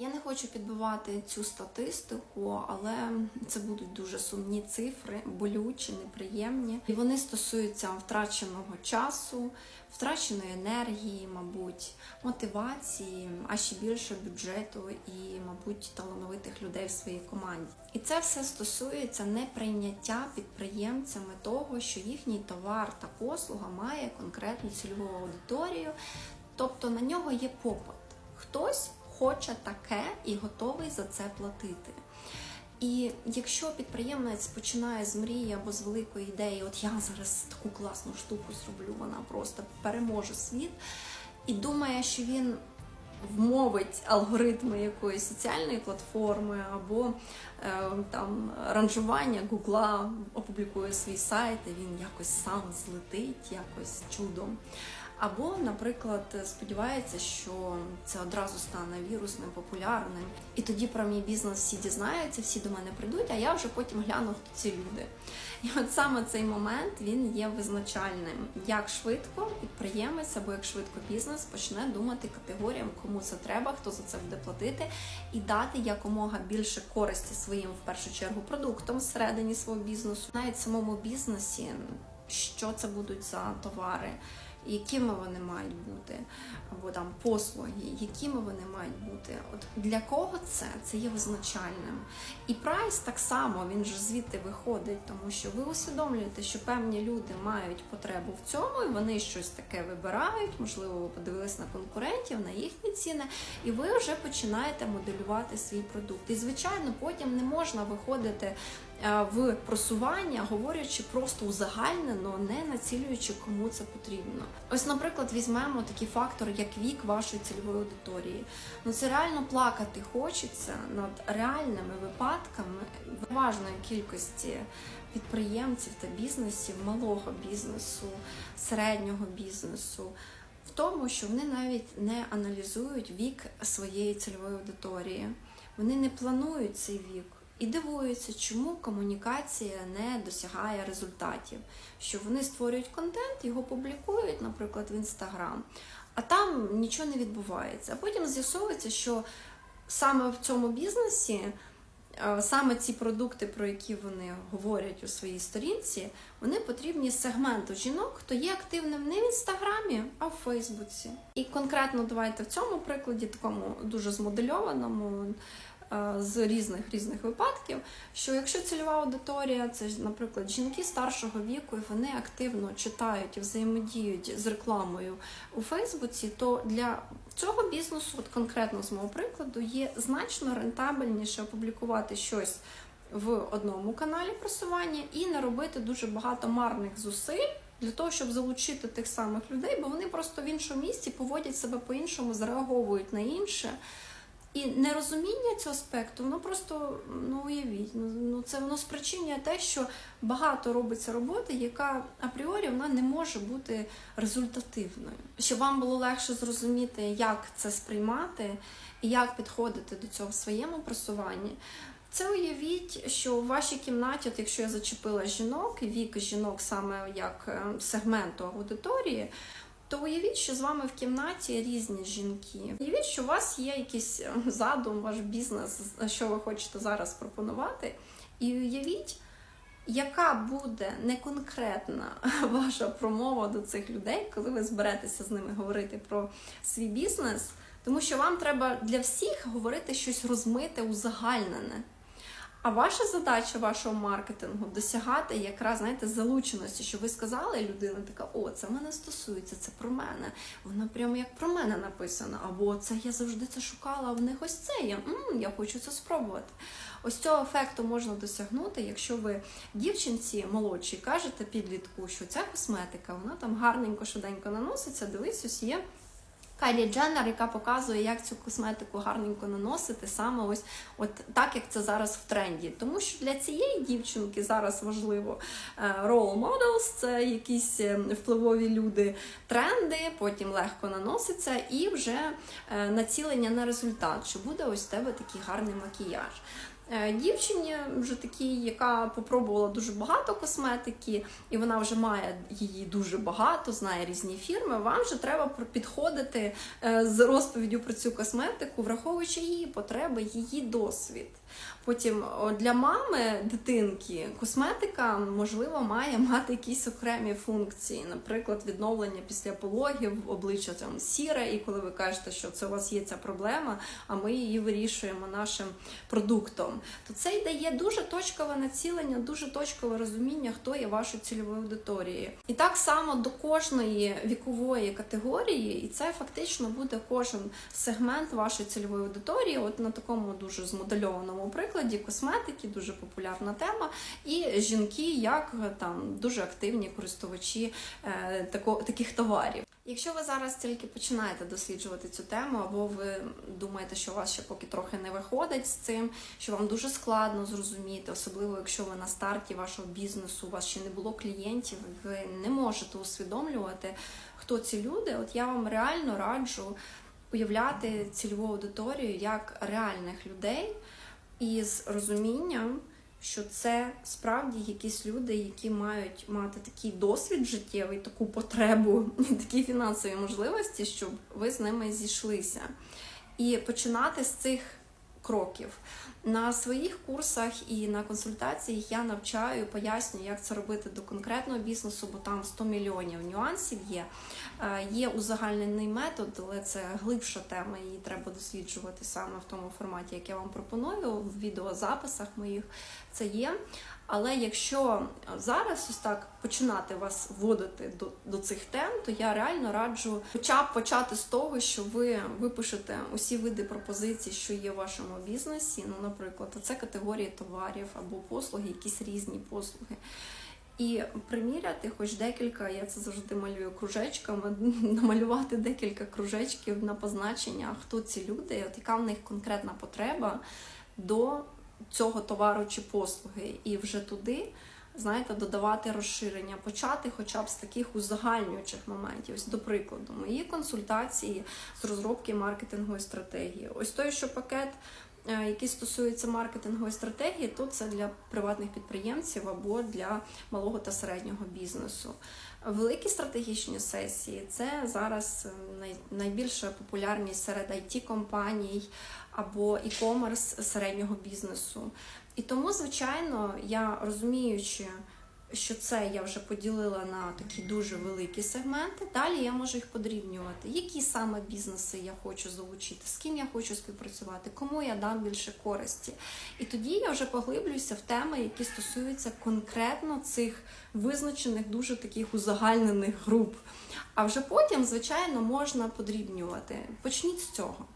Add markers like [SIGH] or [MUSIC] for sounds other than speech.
Я не хочу підбивати цю статистику, але це будуть дуже сумні цифри, болючі, неприємні. І вони стосуються втраченого часу, втраченої енергії, мабуть, мотивації, а ще більше бюджету і, мабуть, талановитих людей в своїй команді. І це все стосується неприйняття підприємцями того, що їхній товар та послуга має конкретну цільову аудиторію, тобто на нього є попит. Хтось хоче таке і готовий за це платити. І якщо підприємець починає з мрії або з великої ідеї, от я зараз таку класну штуку зроблю, вона просто переможе світ, і думає, що він вмовить алгоритми якоїсь соціальної платформи або е, там ранжування Гугла, опублікує свій сайт, і він якось сам злетить, якось чудом. Або, наприклад, сподівається, що це одразу стане вірусним, популярним, і тоді про мій бізнес всі дізнаються, всі до мене прийдуть, а я вже потім гляну, хто ці люди. І от саме цей момент він є визначальним, як швидко підприємець або як швидко бізнес почне думати категоріям, кому це треба, хто за це буде платити, і дати якомога більше користі своїм в першу чергу продуктам всередині свого бізнесу, навіть самому бізнесі, що це будуть за товари якими вони мають бути, або там послуги, якими вони мають бути. От для кого це? Це є визначальним. І прайс так само він же звідти виходить, тому що ви усвідомлюєте, що певні люди мають потребу в цьому, і вони щось таке вибирають. Можливо, ви подивились на конкурентів, на їхні ціни, і ви вже починаєте моделювати свій продукт. І звичайно, потім не можна виходити. Е, В просування, говорячи просто узагальнено, не націлюючи, кому це потрібно. Ось, наприклад, візьмемо такий фактор, як вік вашої цільової аудиторії. Ну це реально плакати хочеться над реальними випадками важної кількості підприємців та бізнесів, малого бізнесу, середнього бізнесу. В тому, що вони навіть не аналізують вік своєї цільової аудиторії, вони не планують цей вік і дивуються, чому комунікація не досягає результатів. Що вони створюють контент, його публікують, наприклад, в інстаграм, а там нічого не відбувається. А потім з'ясовується, що саме в цьому бізнесі. е, Саме ці продукти, про які вони говорять у своїй сторінці, вони потрібні сегменту жінок, хто є активним не в інстаграмі, а в Фейсбуці. І конкретно давайте в цьому прикладі, такому дуже змодельованому з різних різних випадків, що якщо цільова аудиторія це наприклад, жінки старшого віку, і вони активно читають і взаємодіють з рекламою у Фейсбуці, то для цього бізнесу, от конкретно з мого прикладу, є значно рентабельніше опублікувати щось в одному каналі просування і не робити дуже багато марних зусиль. Для того, щоб залучити тих самих людей, бо вони просто в іншому місці поводять себе по-іншому, зреаговують на інше. І нерозуміння цього аспекту, воно просто ну уявіть, ну, ну це воно спричинює те, що багато робиться роботи, яка апріорі вона не може бути результативною. Щоб вам було легше зрозуміти, як це сприймати і як підходити до цього в своєму просуванні. Це уявіть, що у вашій кімнаті, от якщо я зачепила жінок, вік жінок саме як е, сегменту аудиторії, то уявіть, що з вами в кімнаті різні жінки. Уявіть, що у вас є якийсь е, задум, ваш бізнес, що ви хочете зараз пропонувати. І уявіть, яка буде неконкретна [LAUGHS] ваша промова до цих людей, коли ви зберетеся з ними говорити про свій бізнес, тому що вам треба для всіх говорити щось розмите, узагальнене. А ваша задача вашого маркетингу досягати якраз знаєте залученості, що ви сказали, і людина така, о, це мене стосується, це про мене. Воно прямо як про мене написано. Або це я завжди це шукала, а в них ось це є. М, я хочу це спробувати. Ось цього ефекту можна досягнути, якщо ви дівчинці молодшій кажете підлітку, що ця косметика, вона там гарненько, швиденько наноситься. Дивись, ось є. Кайлі Дженнер, яка показує, як цю косметику гарненько наносити, саме ось от так, як це зараз в тренді. Тому що для цієї дівчинки зараз важливо е, role models, це якісь е, впливові люди, тренди, потім легко наноситься, і вже е, націлення на результат, що буде ось в тебе такий гарний макіяж. Е, Дівчині вже такій, яка попробувала дуже багато косметики, і вона вже має її дуже багато, знає різні фірми. Вам вже треба підходити е, з розповіддю про цю косметику, враховуючи її потреби, її досвід. Потім для мами дитинки косметика можливо має мати якісь окремі функції, наприклад, відновлення після пологів, обличчя там сіре, і коли ви кажете, що це у вас є ця проблема, а ми її вирішуємо нашим продуктом, то це й дає дуже точкове націлення, дуже точкове розуміння, хто є вашою цільовою аудиторією. І так само до кожної вікової категорії, і це фактично буде кожен сегмент вашої цільової аудиторії. От на такому дуже змодельованому прикладі косметики, дуже популярна тема, і жінки, як там дуже активні користувачі е, тако, таких товарів. Якщо ви зараз тільки починаєте досліджувати цю тему, або ви думаєте, що у вас ще поки трохи не виходить з цим, що вам дуже складно зрозуміти, особливо якщо ви на старті вашого бізнесу, у вас ще не було клієнтів, ви не можете усвідомлювати, хто ці люди, от я вам реально раджу уявляти цільову аудиторію як реальних людей із розумінням, що це справді якісь люди, які мають мати такий досвід життєвий, таку потребу, і такі фінансові можливості, щоб ви з ними зійшлися. І починати з цих кроків. На своїх курсах і на консультаціях я навчаю, пояснюю, як це робити до конкретного бізнесу, бо там 100 мільйонів нюансів є. Е, Є узагальнений метод, але це глибша тема, її треба досліджувати саме в тому форматі, як я вам пропоную, в відеозаписах моїх це є. Але якщо зараз ось так починати вас вводити до, до цих тем, то я реально раджу хоча б почати з того, що ви випишете усі види пропозицій, що є в вашому бізнесі. Ну, наприклад, це категорії товарів або послуги, якісь різні послуги. І приміряти хоч декілька, я це завжди малюю кружечками, [LAUGHS] намалювати декілька кружечків на позначення, хто ці люди, от яка в них конкретна потреба до цього товару чи послуги, і вже туди, знаєте, додавати розширення, почати хоча б з таких узагальнюючих моментів. Ось, до прикладу, мої консультації з розробки маркетингової стратегії. Ось той, що пакет. Е, Який стосується маркетингової стратегії, то це для приватних підприємців або для малого та середнього бізнесу. Великі стратегічні сесії це зараз е, найбільша популярність серед it компаній або e-commerce середнього бізнесу. І тому, звичайно, я розуміючи, що це я вже поділила на такі дуже великі сегменти. Далі я можу їх подрібнювати. Які саме бізнеси я хочу залучити, з ким я хочу співпрацювати, кому я дам більше користі. І тоді я вже поглиблююся в теми, які стосуються конкретно цих визначених дуже таких узагальнених груп. А вже потім, звичайно, можна подрібнювати. Почніть з цього.